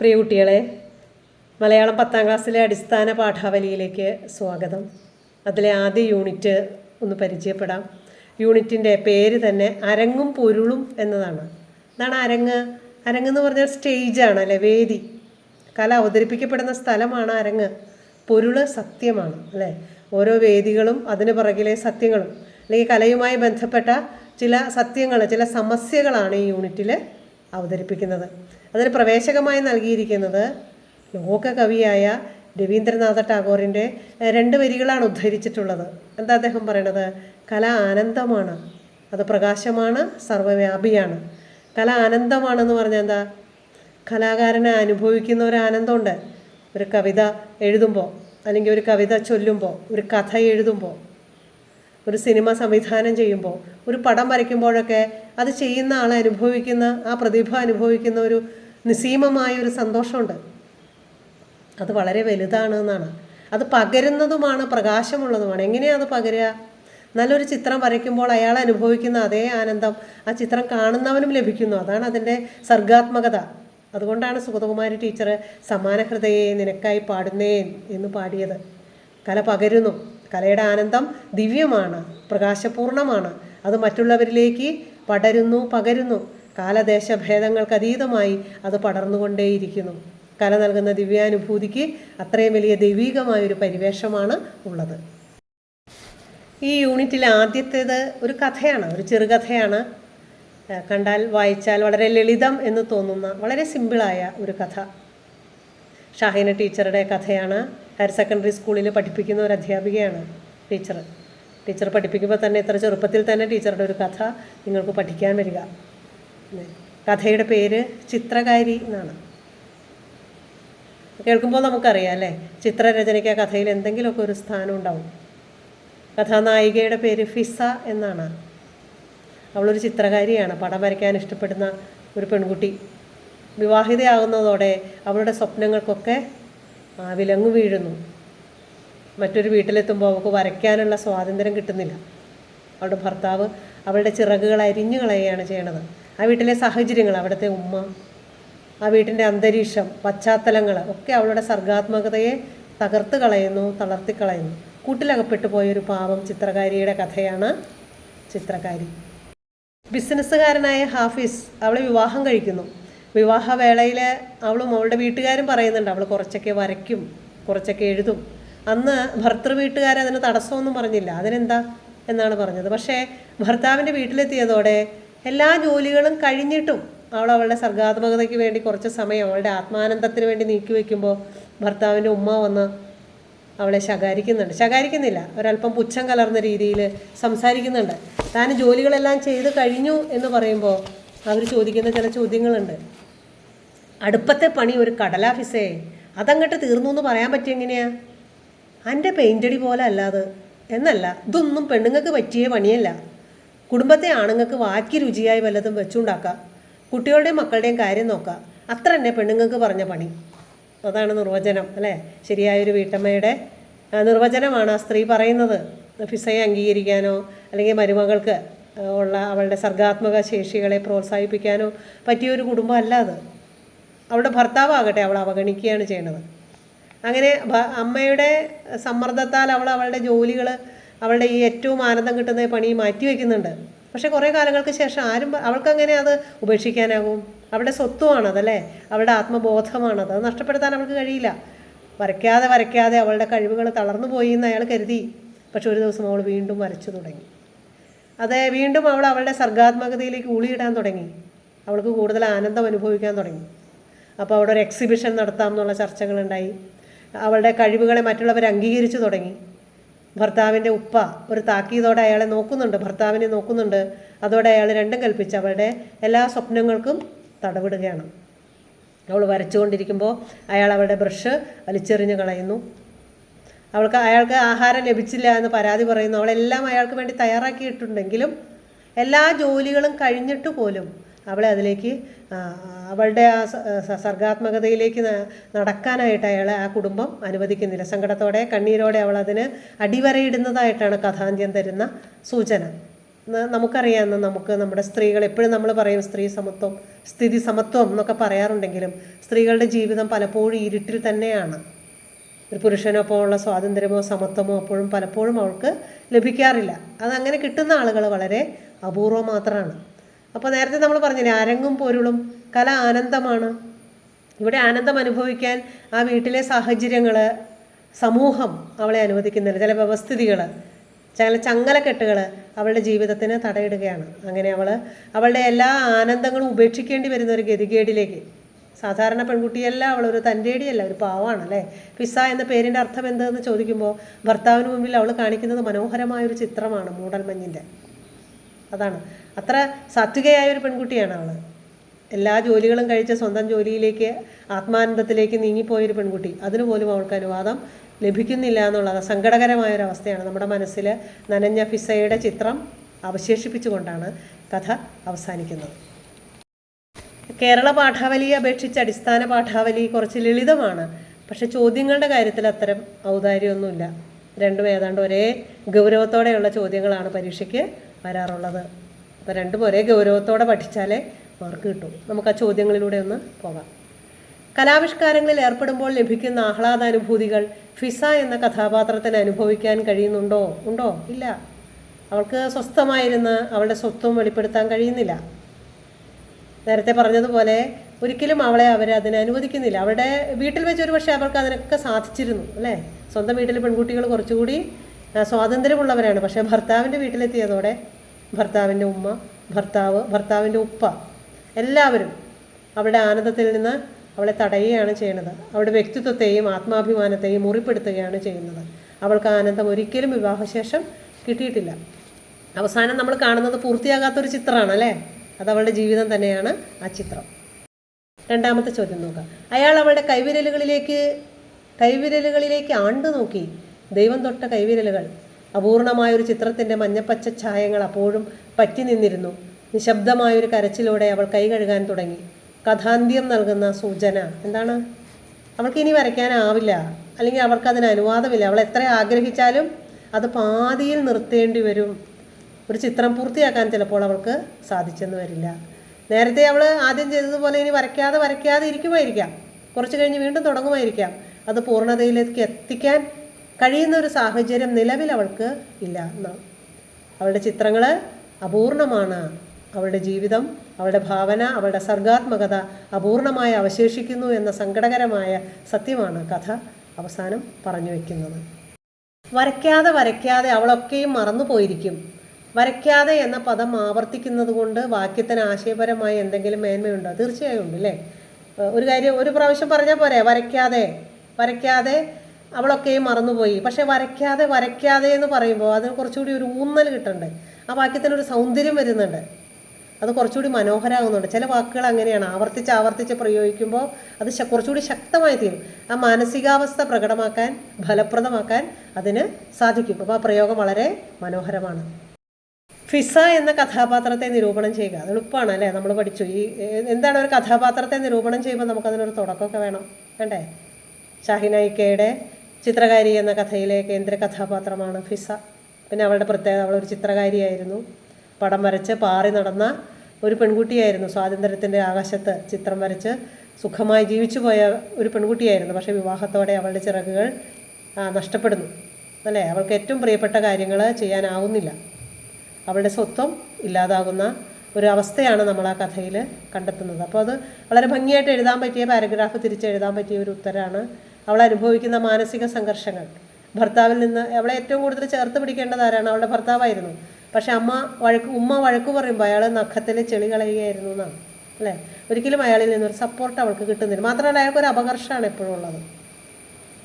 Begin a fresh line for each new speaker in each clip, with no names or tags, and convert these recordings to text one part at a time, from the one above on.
പ്രിയ കുട്ടികളെ മലയാളം പത്താം ക്ലാസ്സിലെ അടിസ്ഥാന പാഠാവലിയിലേക്ക് സ്വാഗതം. അതിലെ ആദ്യ യൂണിറ്റ് ഒന്ന് പരിചയപ്പെടാം. യൂണിറ്റിന്റെ പേര് തന്നെ അരങ്ങും പൊരുളും എന്നതാണ്. എന്താണ് അരങ്ങ്. അരങ്ങ് എന്ന് പറഞ്ഞാൽ സ്റ്റേജാണ് അല്ലെ? വേദി. കല അവതരിപ്പിക്കപ്പെടുന്ന സ്ഥലമാണ് അരങ്ങ്. പൊരുൾ സത്യമാണ് അല്ലേ? ഓരോ വേദികളും അതിന് പുറകിലെ സത്യങ്ങളും. അല്ലെങ്കിൽ കലയുമായി ബന്ധപ്പെട്ട ചില സത്യങ്ങൾ ചില സമസ്യകളാണ് ഈ യൂണിറ്റിൽ അവതരിപ്പിക്കുന്നത്. അതിന് പ്രവേശകമായി നൽകിയിരിക്കുന്നത് ലോകകവിയായ രവീന്ദ്രനാഥ ടാഗോറിന്റെ രണ്ട് വരികളാണ് ഉദ്ധരിച്ചിട്ടുള്ളത്. എന്താ അദ്ദേഹം പറയണത്? കല ആനന്ദമാണ്. അത് പ്രകാശമാണ് സർവവ്യാപിയാണ്. കല ആനന്ദമാണെന്ന് പറഞ്ഞാൽ എന്താ? കലാകാരനെ അനുഭവിക്കുന്ന ഒരു ആനന്ദമുണ്ട്. ഒരു കവിത എഴുതുമ്പോൾ അല്ലെങ്കിൽ ഒരു കവിത ചൊല്ലുമ്പോൾ ഒരു കഥ എഴുതുമ്പോൾ ഒരു സിനിമ സംവിധാനം ചെയ്യുമ്പോൾ ഒരു പടം വരയ്ക്കുമ്പോഴൊക്കെ അത് ചെയ്യുന്ന ആൾ അനുഭവിക്കുന്ന ആ പ്രതിഭ അനുഭവിക്കുന്ന ഒരു നിസീമമായ ഒരു സന്തോഷമുണ്ട്. അത് വളരെ വലുതാണ് എന്നാണ്. അത് പകരുന്നതുമാണ് പ്രകാശമുള്ളതുമാണ്. എങ്ങനെയാണ് അത് പകരുക? നല്ലൊരു ചിത്രം വരയ്ക്കുമ്പോൾ അയാൾ അനുഭവിക്കുന്ന അതേ ആനന്ദം ആ ചിത്രം കാണുന്നവനും ലഭിക്കുന്നു. അതാണ് അതിന്റെ സർഗാത്മകത. അതുകൊണ്ടാണ് സുഗതകുമാരി ടീച്ചർ സമാന ഹൃദയെ നിനക്കായി പാടുന്നേ എന്ന് പാടിയത്. കല പകരുന്നു. കലയുടെ ആനന്ദം ദിവ്യമാണ് പ്രകാശപൂർണമാണ്. അത് മറ്റുള്ളവരിലേക്ക് പടരുന്നു പകരുന്നു. കാലദേശഭേദങ്ങൾക്ക് അതീതമായി അത് പടർന്നുകൊണ്ടേയിരിക്കുന്നു. കല നൽകുന്ന ദിവ്യാനുഭൂതിക്ക് അത്രയും വലിയ ദൈവികമായൊരു പരിവേഷമാണ് ഉള്ളത്. ഈ യൂണിറ്റിൽ ആദ്യത്തേത് ഒരു കഥയാണ് ഒരു ചെറുകഥയാണ്. കണ്ടാൽ വായിച്ചാൽ വളരെ ലളിതം എന്ന് തോന്നുന്ന വളരെ സിമ്പിളായ ഒരു കഥ. ഷാഹിന ടീച്ചറുടെ കഥയാണ്. ഹയർ സെക്കൻഡറി സ്കൂളിൽ പഠിപ്പിക്കുന്ന ഒരു അധ്യാപികയാണ് ടീച്ചർ ടീച്ചർ പഠിപ്പിക്കുമ്പോൾ തന്നെ ഇത്ര ചെറുപ്പത്തിൽ തന്നെ ടീച്ചറുടെ ഒരു കഥ നിങ്ങൾക്ക് പഠിക്കാൻ വരിക. കഥയുടെ പേര് ചിത്രകാരി എന്നാണ്. കേൾക്കുമ്പോൾ നമുക്കറിയാം അല്ലേ? ചിത്രരചനയ്ക്ക് ആ കഥയിൽ എന്തെങ്കിലുമൊക്കെ ഒരു സ്ഥാനം ഉണ്ടാവും. കഥാനായികയുടെ പേര് ഫിസ എന്നാണ്. അവളൊരു ചിത്രകാരിയാണ്. പടം വരയ്ക്കാൻ ഇഷ്ടപ്പെടുന്ന ഒരു പെൺകുട്ടി. വിവാഹിതയാകുന്നതോടെ അവളുടെ സ്വപ്നങ്ങൾക്കൊക്കെ ആ, വിലങ്ങ് വീഴുന്നു. മറ്റൊരു വീട്ടിലെത്തുമ്പോൾ അവൾക്ക് വരയ്ക്കാനുള്ള സ്വാതന്ത്ര്യം കിട്ടുന്നില്ല. അവളുടെ ഭർത്താവ് അവളുടെ ചിറകുകൾ അരിഞ്ഞു കളയുകയാണ് ചെയ്യണത്. ആ വീട്ടിലെ സാഹചര്യങ്ങൾ അവിടുത്തെ ഉമ്മ ആ വീട്ടിന്റെ അന്തരീക്ഷം പശ്ചാത്തലങ്ങൾ ഒക്കെ അവളുടെ സർഗാത്മകതയെ തകർത്ത് കളയുന്നു തളർത്തി കളയുന്നു. കൂട്ടിലകപ്പെട്ടു പോയൊരു പാവം ചിത്രകാരിയുടെ കഥയാണ് ചിത്രകാരി. ബിസിനസ്സുകാരനായ ഹാഫിസ് അവളെ വിവാഹം കഴിക്കുന്നു. വിവാഹവേളയിൽ അവൾ അവളുടെ വീട്ടുകാരും പറയുന്നുണ്ട് അവൾ കുറച്ചൊക്കെ വരയ്ക്കും കുറച്ചൊക്കെ എഴുതും. അന്ന് ഭർത്തൃ വീട്ടുകാർ അതിന് തടസ്സമൊന്നും പറഞ്ഞില്ല. അതിനെന്താ എന്നാണ് പറഞ്ഞത്. പക്ഷേ ഭർത്താവിന്റെ വീട്ടിലെത്തിയതോടെ എല്ലാ ജോലികളും കഴിഞ്ഞിട്ടും അവൾ അവളുടെ സർഗാത്മകതയ്ക്ക് വേണ്ടി കുറച്ച് സമയം അവളുടെ ആത്മാനന്ദത്തിന് വേണ്ടി നീക്കി വയ്ക്കുമ്പോൾ ഭർത്താവിന്റെ ഉമ്മ വന്ന് അവളെ ശകാരിക്കുന്നുണ്ട്. ശകാരിക്കുന്നില്ല. ഒരല്പം പുച്ഛം കലർന്ന രീതിയിൽ സംസാരിക്കുന്നുണ്ട്. താൻ ജോലികളെല്ലാം ചെയ്ത് കഴിഞ്ഞു എന്ന് പറയുമ്പോൾ അവർ ചോദിക്കുന്ന ചില ചോദ്യങ്ങളുണ്ട്. അടുപ്പത്തെ പണി ഒരു കടലാഫീസേ. അതങ്ങട്ട് തീർന്നു എന്ന് പറയാൻ പറ്റിയ എങ്ങനെയാ? എന്റെ പെയിന്റടി പോലെ അല്ലാതെ. എന്നല്ല ഇതൊന്നും പെണ്ണുങ്ങൾക്ക് പറ്റിയ പണിയല്ല. കുടുംബത്തെ ആണുങ്ങൾക്ക് വാക്കി രുചിയായി വല്ലതും വെച്ചുണ്ടാക്കാം. കുട്ടികളുടെയും മക്കളുടെയും കാര്യം നോക്കാം. അത്ര തന്നെ പെണ്ണുങ്ങൾക്ക് പറഞ്ഞ പണി. അതാണ് നിർവചനം അല്ലേ? ശരിയായൊരു വീട്ടമ്മയുടെ നിർവചനമാണ് ആ സ്ത്രീ പറയുന്നത്. ഫിസയെ അംഗീകരിക്കാനോ അല്ലെങ്കിൽ മരുമകൾക്ക് ഉള്ള അവളുടെ സർഗാത്മക ശേഷികളെ പ്രോത്സാഹിപ്പിക്കാനോ പറ്റിയൊരു കുടുംബമല്ല അത്. അവളുടെ ഭർത്താവാകട്ടെ അവൾ അവഗണിക്കുകയാണ് ചെയ്യണത്. അങ്ങനെ അമ്മയുടെ സമ്മർദ്ദത്താൽ അവൾ അവളുടെ ജോലികൾ അവളുടെ ഈ ഏറ്റവും ആനന്ദം കിട്ടുന്ന പണി മാറ്റി വയ്ക്കുന്നുണ്ട് പക്ഷേ കുറേ കാലങ്ങൾക്ക് ശേഷം ആരും അവൾക്കങ്ങനെ അത് ഉപേക്ഷിക്കാനാകും. അവളുടെ സ്വത്തുമാണതല്ലേ അവളുടെ ആത്മബോധമാണത്. അത് നഷ്ടപ്പെടുത്താൻ അവൾക്ക് കഴിയില്ല. വരയ്ക്കാതെ വരയ്ക്കാതെ അവളുടെ കഴിവുകൾ തളർന്നു പോയി എന്ന് അയാൾ കരുതി. പക്ഷെ ഒരു ദിവസം അവൾ വീണ്ടും വരച്ചു തുടങ്ങി. അതെ വീണ്ടും അവൾ അവളുടെ സർഗാത്മകതയിലേക്ക് ഊളിയിടാൻ തുടങ്ങി. അവൾക്ക് കൂടുതൽ ആനന്ദം അനുഭവിക്കാൻ തുടങ്ങി. അപ്പോൾ അവിടെ ഒരു എക്സിബിഷൻ നടത്താം എന്നുള്ള ചർച്ചകളുണ്ടായി. അവളുടെ കഴിവുകളെ മറ്റുള്ളവർ അംഗീകരിച്ചു തുടങ്ങി. ഭർത്താവിന്റെ ഉപ്പ ഒരു താക്കീതോടെ അയാളെ നോക്കുന്നുണ്ട് ഭർത്താവിനെ നോക്കുന്നുണ്ട്. അതോടെ അയാൾ രണ്ടും കൽപ്പിച്ച് അവളുടെ എല്ലാ സ്വപ്നങ്ങൾക്കും തടവിടുകയാണ്. അവൾ വരച്ചുകൊണ്ടിരിക്കുമ്പോൾ അയാൾ അവളുടെ ബ്രഷ് വലിച്ചെറിഞ്ഞ് കളയുന്നു. അവൾക്ക് അയാൾക്ക് ആഹാരം ലഭിച്ചില്ല എന്ന് പരാതി പറയുന്നു. അവളെല്ലാം അയാൾക്ക് വേണ്ടി തയ്യാറാക്കിയിട്ടുണ്ടെങ്കിലും എല്ലാ ജോലികളും കഴിഞ്ഞിട്ട് പോലും അവളെ അതിലേക്ക് അവളുടെ ആ സർഗാത്മകതയിലേക്ക് നടക്കാനായിട്ട് അയാളെ ആ കുടുംബം അനുവദിക്കുന്നില്ല. സങ്കടത്തോടെ കണ്ണീരോടെ അവൾ അതിന് അടിവരയിടുന്നതായിട്ടാണ് കഥാന്ത്യം തരുന്ന സൂചന. നമുക്കറിയാമെന്ന് നമുക്ക് നമ്മുടെ സ്ത്രീകൾ എപ്പോഴും നമ്മൾ പറയും സ്ത്രീ സമത്വം സ്ഥിതി സമത്വം എന്നൊക്കെ പറയാറുണ്ടെങ്കിലും സ്ത്രീകളുടെ ജീവിതം പലപ്പോഴും ഇരുട്ടിൽ തന്നെയാണ്. ഒരു പുരുഷനൊപ്പമുള്ള സ്വാതന്ത്ര്യമോ സമത്വമോ അപ്പോഴും പലപ്പോഴും അവൾക്ക് ലഭിക്കാറില്ല. അതങ്ങനെ കിട്ടുന്ന ആളുകൾ വളരെ അപൂർവം മാത്രമാണ് അപ്പോൾ നേരത്തെ നമ്മൾ പറഞ്ഞില്ലേ അരങ്ങും പൊരുളും കല ആനന്ദമാണ്. ഇവിടെ ആനന്ദം അനുഭവിക്കാൻ ആ വീട്ടിലെ സാഹചര്യങ്ങൾ സമൂഹം അവളെ അനുവദിക്കുന്നില്ല. ചില വ്യവസ്ഥിതികൾ ചില ചങ്ങലക്കെട്ടുകൾ അവളുടെ ജീവിതത്തിന് തടയിടുകയാണ്. അങ്ങനെ അവൾ അവളുടെ എല്ലാ ആനന്ദങ്ങളും ഉപേക്ഷിക്കേണ്ടി വരുന്ന ഒരു ഗതികേടിലേക്ക്. സാധാരണ പെൺകുട്ടിയല്ല അവളൊരു തന്റെടിയല്ല ഒരു പാവാണ് അല്ലേ പിസ എന്ന പേരിന്റെ അർത്ഥം എന്തെന്ന് ചോദിക്കുമ്പോൾ ഭർത്താവിന് മുമ്പിൽ അവൾ കാണിക്കുന്നത് മനോഹരമായൊരു ചിത്രമാണ് മൂടൽമഞ്ഞിന്റെ. അതാണ്. അത്ര സാത്വികയായ ഒരു പെൺകുട്ടിയാണ് അവൾ എല്ലാ ജോലികളും കഴിച്ച് സ്വന്തം ജോലിയിലേക്ക് ആത്മാനന്ദത്തിലേക്ക് നീങ്ങിപ്പോയൊരു പെൺകുട്ടി. അതിനു പോലും അവൾക്ക് അനുവാദം ലഭിക്കുന്നില്ല എന്നുള്ളത് സങ്കടകരമായ ഒരു അവസ്ഥയാണ് നമ്മുടെ മനസ്സിൽ നനഞ്ഞ ഫിസയുടെ ചിത്രം അവശേഷിപ്പിച്ചുകൊണ്ടാണ് കഥ അവസാനിക്കുന്നത്. കേരള പാഠാവലിയെ അപേക്ഷിച്ച് അടിസ്ഥാന പാഠാവലി കുറച്ച് ലളിതമാണ്. പക്ഷെ ചോദ്യങ്ങളുടെ കാര്യത്തിൽ അത്തരം ഔദാര്യമൊന്നുമില്ല. രണ്ടും ഏതാണ്ട് ഒരേ ഗൗരവത്തോടെയുള്ള ചോദ്യങ്ങളാണ് പരീക്ഷയ്ക്ക് വരാറുള്ളത്. അപ്പോൾ രണ്ടും ഒരേ ഗൗരവത്തോടെ പഠിച്ചാലേ മാർക്ക് കിട്ടും. നമുക്ക് ആ ചോദ്യങ്ങളിലൂടെ ഒന്ന് പോകാം. കലാവിഷ്കാരങ്ങളിൽ ഏർപ്പെടുമ്പോൾ ലഭിക്കുന്ന ആഹ്ലാദാനുഭൂതികൾ ഫിസ എന്ന കഥാപാത്രത്തിന് അനുഭവിക്കാൻ കഴിയുന്നുണ്ടോ? ഉണ്ടോ? ഇല്ല. അവൾക്ക് സ്വസ്ഥമായിരുന്ന് അവളുടെ സ്വത്വം വെളിപ്പെടുത്താൻ കഴിയുന്നില്ല. നേരത്തെ പറഞ്ഞതുപോലെ ഒരിക്കലും അവളെ അവർ അതിനെ അനുവദിക്കുന്നില്ല. അവളുടെ വീട്ടിൽ വെച്ച് ഒരു പക്ഷേ അവൾക്ക് അതിനൊക്കെ സാധിച്ചിരുന്നു അല്ലേ? സ്വന്തം വീട്ടിൽ പെൺകുട്ടികൾ കുറച്ചുകൂടി സ്വാതന്ത്ര്യമുള്ളവരാണ്. പക്ഷേ ഭർത്താവിന്റെ വീട്ടിലെത്തിയതോടെ ഭർത്താവിന്റെ ഉമ്മ ഭർത്താവ് ഭർത്താവിന്റെ ഉപ്പ എല്ലാവരും അവളുടെ ആനന്ദത്തിൽ നിന്ന് അവളെ തടയുകയാണ് ചെയ്യുന്നത്. അവളുടെ വ്യക്തിത്വത്തെയും ആത്മാഭിമാനത്തെയും മുറിപ്പെടുത്തുകയാണ് ചെയ്യുന്നത്. അവൾക്ക് ആനന്ദം ഒരിക്കലും വിവാഹശേഷം കിട്ടിയിട്ടില്ല. അവസാനം നമ്മൾ കാണുന്നത് പൂർത്തിയാകാത്തൊരു ചിത്രമാണ് അല്ലേ? അത് അവളുടെ ജീവിതം തന്നെയാണ് ആ ചിത്രം. രണ്ടാമത്തെ ചോദ്യം നോക്കാം അയാൾ അവളുടെ കൈവിരലുകളിലേക്ക് കൈവിരലുകളിലേക്ക് ആണ്ടു നോക്കി. ദൈവം തൊട്ട കൈവിരലുകൾ അപൂർണമായൊരു ചിത്രത്തിന്റെ മഞ്ഞപ്പച്ച ഛായങ്ങൾ അപ്പോഴും പറ്റി നിന്നിരുന്നു. നിശബ്ദമായൊരു കരച്ചിലൂടെ അവൾ കൈ കഴുകാൻ തുടങ്ങി. കഥാന്ത്യം നൽകുന്ന സൂചന എന്താണ്? അവൾക്ക് ഇനി വരയ്ക്കാനാവില്ല. അല്ലെങ്കിൽ അവൾക്ക് അതിന് അനുവാദമില്ല. അവൾ എത്ര ആഗ്രഹിച്ചാലും അത് പാതിയിൽ നിർത്തേണ്ടി വരും. ഒരു ചിത്രം പൂർത്തിയാക്കാൻ ചിലപ്പോൾ അവൾക്ക് സാധിച്ചെന്ന് വരില്ല. നേരത്തെ അവൾ ആദ്യം ചെയ്തതുപോലെ ഇനി വരയ്ക്കാതെ വരയ്ക്കാതെ ഇരിക്കുമായിരിക്കാം. കുറച്ച് കഴിഞ്ഞ് വീണ്ടും തുടങ്ങുമായിരിക്കാം. അത് പൂർണതയിലേക്ക് എത്തിക്കാൻ കഴിയുന്ന ഒരു സാഹചര്യം നിലവിൽ അവൾക്ക് ഇല്ല. എന്നാണ് അവളുടെ ചിത്രങ്ങൾ അപൂർണമാണ്. അവളുടെ ജീവിതം അവളുടെ ഭാവന അവളുടെ സർഗാത്മകത അപൂർണമായി അവശേഷിക്കുന്നു എന്ന സങ്കടകരമായ സത്യമാണ് കഥ അവസാനം പറഞ്ഞു വയ്ക്കുന്നത് വരയ്ക്കാതെ വരയ്ക്കാതെ അവളൊക്കെയും മറന്നു പോയിരിക്കും. വരയ്ക്കാതെ എന്ന പദം ആവർത്തിക്കുന്നത് കൊണ്ട് വാക്യത്തിന് ആശയപരമായി എന്തെങ്കിലും മേന്മയുണ്ടോ? തീർച്ചയായും ഉണ്ട് അല്ലേ? ഒരു കാര്യം ഒരു പ്രാവശ്യം പറഞ്ഞാൽ പോരെ? വരയ്ക്കാതെ വരയ്ക്കാതെ അവളൊക്കെയും മറന്നുപോയി. പക്ഷെ വരയ്ക്കാതെ വരയ്ക്കാതെ എന്ന് പറയുമ്പോൾ അതിന് കുറച്ചുകൂടി ഒരു ഊന്നൽ കിട്ടുന്നുണ്ട് ആ വാക്യത്തിനൊരു സൗന്ദര്യം വരുന്നുണ്ട്. അത് കുറച്ചുകൂടി മനോഹരമാകുന്നുണ്ട് ചില വാക്കുകൾ അങ്ങനെയാണ്. ആവർത്തിച്ച് ആവർത്തിച്ച് പ്രയോഗിക്കുമ്പോൾ അത് കുറച്ചുകൂടി ശക്തമായി തീരും. ആ മാനസികാവസ്ഥ പ്രകടമാക്കാൻ ഫലപ്രദമാക്കാൻ അതിന് സാധിക്കും. അപ്പോൾ ആ പ്രയോഗം വളരെ മനോഹരമാണ്. ഫിസ എന്ന കഥാപാത്രത്തെ നിരൂപണം ചെയ്യുക. അത് എളുപ്പമാണ് അല്ലേ? നമ്മൾ പഠിച്ചു. ഈ എന്താണ് ഒരു കഥാപാത്രത്തെ നിരൂപണം ചെയ്യുമ്പോൾ നമുക്കതിനൊരു തുടക്കമൊക്കെ വേണം. വേണ്ടേ? ഷാഹിനൈക്കയുടെ ചിത്രകാരി എന്ന കഥയിലെ കേന്ദ്ര കഥാപാത്രമാണ് ഫിസ. പിന്നെ അവളുടെ പ്രത്യേകത അവളൊരു ചിത്രകാരിയായിരുന്നു. പടം വരച്ച് പാറി നടന്ന ഒരു പെൺകുട്ടിയായിരുന്നു. സ്വാതന്ത്ര്യത്തിന്റെ ആകാശത്ത് ചിത്രം വരച്ച് സുഖമായി ജീവിച്ചു പോയ ഒരു പെൺകുട്ടിയായിരുന്നു. പക്ഷേ വിവാഹത്തോടെ അവളുടെ ചിറകുകൾ നഷ്ടപ്പെടുന്നു. അല്ലേ? അവൾക്ക് ഏറ്റവും പ്രിയപ്പെട്ട കാര്യങ്ങൾ ചെയ്യാനാവുന്നില്ല. അവളുടെ സ്വത്വം ഇല്ലാതാകുന്ന ഒരു അവസ്ഥയാണ് നമ്മൾ ആ കഥയിൽ കണ്ടെത്തുന്നത്. അപ്പോൾ അത് വളരെ ഭംഗിയായിട്ട് എഴുതാൻ പറ്റിയ പാരഗ്രാഫ് തിരിച്ചെഴുതാൻ പറ്റിയ ഒരു ഉത്തരമാണ് അവൾ അനുഭവിക്കുന്ന മാനസിക സംഘർഷങ്ങൾ. ഭർത്താവിൽ നിന്ന് അവളെ ഏറ്റവും കൂടുതൽ ചേർത്ത് പിടിക്കേണ്ടത് ആരാണ്? അവളുടെ ഭർത്താവായിരുന്നു. പക്ഷെ അമ്മ വഴക്ക് ഉമ്മ വഴക്ക് പറയുമ്പോൾ അയാൾ നഖത്തിൽ ചെളി കളയുകയായിരുന്നു എന്നാണ് അല്ലേ? ഒരിക്കലും അയാളിൽ നിന്നൊരു സപ്പോർട്ട് അവൾക്ക് കിട്ടുന്നില്ല. മാത്രമല്ല അയാൾക്ക് ഒരു അപകർഷമാണ് എപ്പോഴും ഉള്ളത്.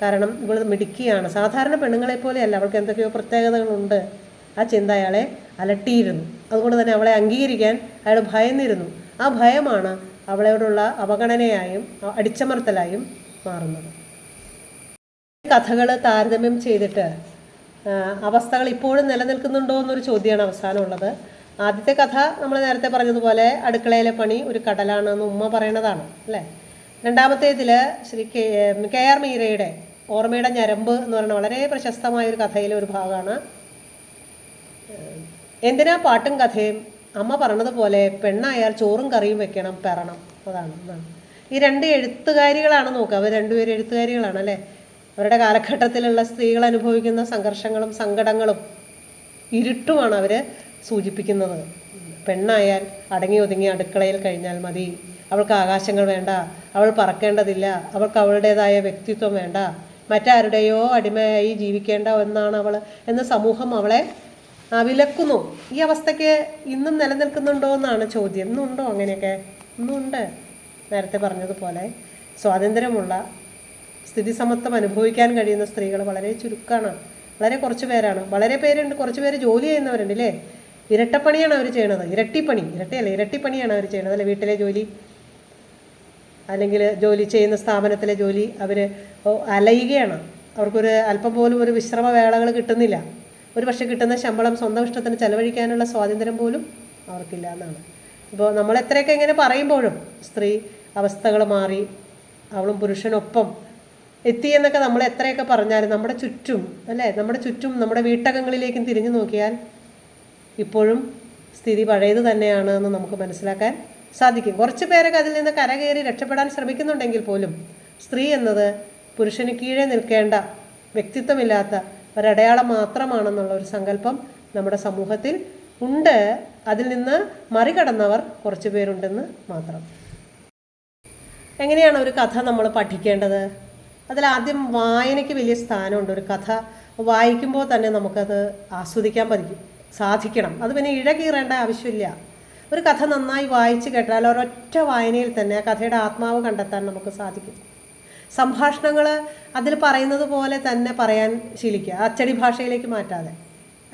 കാരണം ഇവൾ മിടുക്കിയാണ്. സാധാരണ പെണ്ണുങ്ങളെ പോലെയല്ല. അവൾക്ക് എന്തൊക്കെയോ പ്രത്യേകതകളുണ്ട്. ആ ചിന്ത അയാളെ അലട്ടിയിരുന്നു. അതുകൊണ്ട് തന്നെ അവളെ അംഗീകരിക്കാൻ അയാൾ ഭയന്നിരുന്നു. ആ ഭയമാണ് അവളോടുള്ള അവഗണനയായും അടിച്ചമർത്തലായും മാറുന്നത്. കഥകൾ താരതമ്യം ചെയ്തിട്ട് അവസ്ഥകൾ ഇപ്പോഴും നിലനിൽക്കുന്നുണ്ടോ എന്നൊരു ചോദ്യമാണ് അവസാനമുള്ളത് ആദ്യത്തെ കഥ നമ്മൾ നേരത്തെ പറഞ്ഞതുപോലെ അടുക്കളയിലെ പണി ഒരു കടലാണ് എന്ന് ഉമ്മ പറയണതാണ് അല്ലേ? രണ്ടാമത്തേതിൽ ശ്രീ കെ കെ ആർ മീരയുടെ ഓർമ്മയുടെ ഞരമ്പ് എന്ന് പറയുന്ന വളരെ പ്രശസ്തമായ ഒരു കഥയിലെ ഒരു ഭാഗമാണ്. എന്തിനാ പാട്ടും കഥയും? അമ്മ പറഞ്ഞതുപോലെ പെണ്ണായാൽ ചോറും കറിയും വെക്കണം പെറണം അതാണ് ഈ രണ്ട് എഴുത്തുകാരികളാണ് നോക്കുക. അവർ രണ്ടുപേരും എഴുത്തുകാരികളാണ് അല്ലേ? അവരുടെ കാലഘട്ടത്തിലുള്ള സ്ത്രീകൾ അനുഭവിക്കുന്ന സംഘർഷങ്ങളും സങ്കടങ്ങളും ഇരുട്ടുമാണ് അവർ സൂചിപ്പിക്കുന്നത്. പെണ്ണായാൽ അടങ്ങി ഒതുങ്ങി അടുക്കളയിൽ കഴിഞ്ഞാൽ മതി. അവൾക്ക് ആകാശങ്ങൾ വേണ്ട. അവൾ പറക്കേണ്ടതില്ല. അവൾക്ക് അവളുടേതായ വ്യക്തിത്വം വേണ്ട. മറ്റാരുടെയോ അടിമയായി ജീവിക്കേണ്ട എന്നാണ് അവൾ എന്ന സമൂഹം അവളെ വിലക്കുന്നു. ഈ അവസ്ഥയ്ക്ക് ഇന്നും നിലനിൽക്കുന്നുണ്ടോ എന്നാണ് ചോദ്യം. ഇന്നുണ്ടോ അങ്ങനെയൊക്കെ? ഇന്നുണ്ട്. നേരത്തെ പറഞ്ഞതുപോലെ സ്വാതന്ത്ര്യമുള്ള സ്ഥിതി സമത്വം അനുഭവിക്കാൻ കഴിയുന്ന സ്ത്രീകൾ വളരെ ചുരുക്കമാണ് വളരെ കുറച്ച് പേരാണ്. വളരെ പേരുണ്ട്. കുറച്ച് പേര് ജോലി ചെയ്യുന്നവരുണ്ട് അല്ലേ ഇരട്ടപ്പണിയാണ് അവർ ചെയ്യണത്. ഇരട്ടിപ്പണി. ഇരട്ടിയല്ല? ഇരട്ടിപ്പണിയാണ് അവർ ചെയ്യണത് അല്ലെ വീട്ടിലെ ജോലി. അല്ലെങ്കിൽ ജോലി ചെയ്യുന്ന സ്ഥാപനത്തിലെ ജോലി അവർ അലയുകയാണ്. അവർക്കൊരു അല്പം പോലും ഒരു വിശ്രമ വേളകൾ കിട്ടുന്നില്ല. ഒരു പക്ഷേ കിട്ടുന്ന ശമ്പളം സ്വന്തം ഇഷ്ടത്തിന് ചെലവഴിക്കാനുള്ള സ്വാതന്ത്ര്യം പോലും അവർക്കില്ല എന്നാണ്. ഇപ്പോൾ നമ്മൾ എത്രയൊക്കെ ഇങ്ങനെ പറയുമ്പോഴും സ്ത്രീ അവസ്ഥകൾ മാറി അവളും പുരുഷനൊപ്പം എത്തി എന്നൊക്കെ നമ്മൾ എത്രയൊക്കെ പറഞ്ഞാലും നമ്മുടെ ചുറ്റും അല്ലേ? നമ്മുടെ ചുറ്റും നമ്മുടെ വീട്ടകങ്ങളിലേക്കും തിരിഞ്ഞു നോക്കിയാൽ ഇപ്പോഴും സ്ഥിതി പഴയത് തന്നെയാണ് എന്ന് നമുക്ക് മനസ്സിലാക്കാൻ സാധിക്കും. കുറച്ച് പേരൊക്കെ അതിൽ നിന്ന് കരകയറി രക്ഷപ്പെടാൻ ശ്രമിക്കുന്നുണ്ടെങ്കിൽ പോലും സ്ത്രീ എന്നത് പുരുഷന് കീഴേ നിൽക്കേണ്ട വ്യക്തിത്വമില്ലാത്ത ഒരടയാളം മാത്രമാണെന്നുള്ള ഒരു സങ്കല്പം നമ്മുടെ സമൂഹത്തിൽ ഉണ്ട്. അതിൽ നിന്ന് മറികടന്നവർ കുറച്ച് പേരുണ്ടെന്ന് മാത്രം. എങ്ങനെയാണ് ഒരു കഥ നമ്മൾ പഠിക്കേണ്ടത്? അതിലാദ്യം വായനയ്ക്ക് വലിയ സ്ഥാനമുണ്ട്. ഒരു കഥ വായിക്കുമ്പോൾ തന്നെ നമുക്കത് ആസ്വദിക്കാൻ പതിക്കും സാധിക്കണം. അത് പിന്നെ ഇഴകീറേണ്ട ആവശ്യമില്ല. ഒരു കഥ നന്നായി വായിച്ച് കേട്ടാൽ ഒരൊറ്റ വായനയിൽ തന്നെ ആ കഥയുടെ ആത്മാവ് കണ്ടെത്താൻ നമുക്ക് സാധിക്കും. സംഭാഷണങ്ങൾ അതിൽ പറയുന്നത് പോലെ തന്നെ പറയാൻ ശീലിക്കുക അച്ചടി ഭാഷയിലേക്ക് മാറ്റാതെ.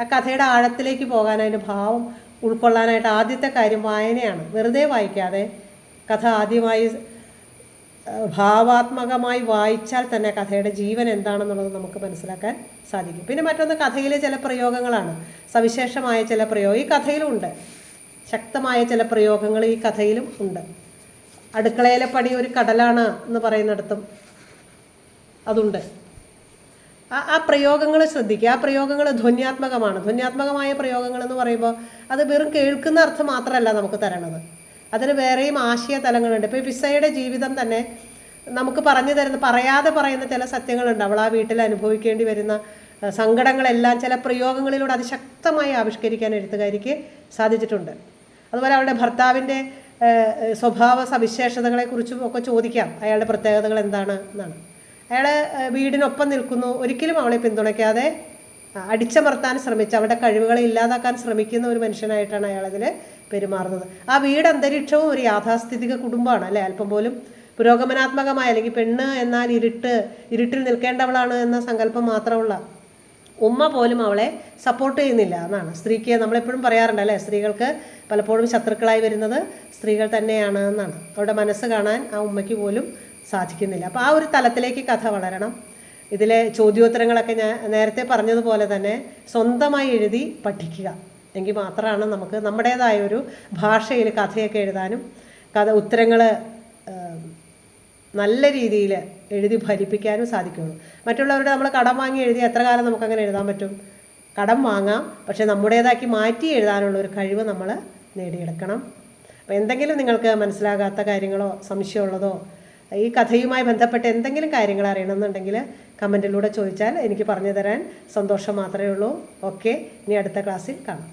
ആ കഥയുടെ ആഴത്തിലേക്ക് പോകാൻ അതിന്റെ ഭാവം ഉൾക്കൊള്ളാനായിട്ട് ആദ്യത്തെ കാര്യം വായനയാണ്. വെറുതെ വായിക്കാതെ കഥ ആദ്യമായി ഭാവാത്മകമായി വായിച്ചാൽ തന്നെ കഥയുടെ ജീവൻ എന്താണെന്നുള്ളത് നമുക്ക് മനസ്സിലാക്കാൻ സാധിക്കും. പിന്നെ മറ്റൊന്ന് കഥയിലെ ചില പ്രയോഗങ്ങളാണ്. സവിശേഷമായ ചില പ്രയോഗം ഈ കഥയിലും ഉണ്ട്. ശക്തമായ ചില പ്രയോഗങ്ങൾ ഈ കഥയിലും ഉണ്ട്. അടുക്കളയിലെ പടി ഒരു കടലാണ് എന്ന് പറയുന്നിടത്തും അതുണ്ട്. ആ ആ പ്രയോഗങ്ങൾ ശ്രദ്ധിക്കുക. ആ പ്രയോഗങ്ങൾ ധ്വന്യാത്മകമാണ്. ധ്വന്യാത്മകമായ പ്രയോഗങ്ങൾ എന്ന് പറയുമ്പോൾ അത് വെറും കേൾക്കുന്ന അർത്ഥം മാത്രമല്ല നമുക്ക് തരണത്. അതിന് വേറെയും ആശയ തലങ്ങളുണ്ട്. ഇപ്പോൾ വിസയുടെ ജീവിതം തന്നെ നമുക്ക് പറഞ്ഞു തരുന്ന പറയാതെ പറയുന്ന ചില സത്യങ്ങളുണ്ട്. അവൾ ആ വീട്ടിൽ അനുഭവിക്കേണ്ടി വരുന്ന സങ്കടങ്ങളെല്ലാം ചില പ്രയോഗങ്ങളിലൂടെ അതിശക്തമായി ആവിഷ്കരിക്കാൻ എഴുത്തുകാരിക്ക് സാധിച്ചിട്ടുണ്ട്. അതുപോലെ അവളുടെ ഭർത്താവിന്റെ സ്വഭാവ സവിശേഷതകളെക്കുറിച്ചും ഒക്കെ ചോദിക്കാം. അയാളുടെ പ്രത്യേകതകൾ എന്താണ് എന്നാണ്. അയാൾ വീടിനൊപ്പം നിൽക്കുന്നു. ഒരിക്കലും അവളെ പിന്തുണയ്ക്കാതെ അടിച്ചമർത്താൻ ശ്രമിച്ച് അവളുടെ കഴിവുകളെ ഇല്ലാതാക്കാൻ ശ്രമിക്കുന്ന ഒരു മനുഷ്യനായിട്ടാണ് അയാളതിൽ പെരുമാറുന്നത്. ആ വീട് അന്തരീക്ഷവും ഒരു യാഥാസ്ഥിതിക കുടുംബമാണ് അല്ലെ? അല്പം പോലും പുരോഗമനാത്മകമായ അല്ലെങ്കിൽ പെണ്ണ് എന്നാൽ ഇരുട്ട് ഇരുട്ടിൽ നിൽക്കേണ്ടവളാണ് എന്ന സങ്കല്പം മാത്രമുള്ള ഉമ്മ പോലും അവളെ സപ്പോർട്ട് ചെയ്യുന്നില്ല എന്നാണ്. സ്ത്രീക്ക് നമ്മളെപ്പോഴും പറയാറുണ്ട് അല്ലേ? സ്ത്രീകൾക്ക് പലപ്പോഴും ശത്രുക്കളായി വരുന്നത് സ്ത്രീകൾ തന്നെയാണ് എന്നാണ്. അവരുടെ മനസ്സ് കാണാൻ ആ ഉമ്മയ്ക്ക് പോലും സാധിക്കുന്നില്ല. അപ്പോൾ ആ ഒരു തലത്തിലേക്ക് കഥ വളരണം. ഇതിലെ ചോദ്യോത്തരങ്ങളൊക്കെ ഞാൻ നേരത്തെ പറഞ്ഞതുപോലെ തന്നെ സ്വന്തമായി എഴുതി പഠിക്കുക. എങ്കിൽ മാത്രമാണ് നമുക്ക് നമ്മുടേതായ ഒരു ഭാഷയിൽ കഥയൊക്കെ എഴുതാനും കഥ ഉത്തരങ്ങൾ നല്ല രീതിയിൽ എഴുതി ഫലിപ്പിക്കാനും സാധിക്കുള്ളൂ. മറ്റുള്ളവരുടെ നമ്മൾ കടം വാങ്ങി എഴുതി എത്ര കാലം നമുക്കങ്ങനെ എഴുതാൻ പറ്റും? കടം വാങ്ങാം പക്ഷെ നമ്മുടേതാക്കി മാറ്റി എഴുതാനുള്ള ഒരു കഴിവ് നമ്മൾ നേടിയെടുക്കണം. അപ്പോൾ എന്തെങ്കിലും നിങ്ങൾക്ക് മനസ്സിലാകാത്ത കാര്യങ്ങളോ സംശയമുള്ളതോ ഈ കഥയുമായി ബന്ധപ്പെട്ട് എന്തെങ്കിലും കാര്യങ്ങൾ അറിയണമെന്നുണ്ടെങ്കിൽ കമന്റിലൂടെ ചോദിച്ചാൽ എനിക്ക് പറഞ്ഞു തരാൻ സന്തോഷം മാത്രമേ ഉള്ളൂ. ഓക്കെ ഇനി അടുത്ത ക്ലാസ്സിൽ കാണാം.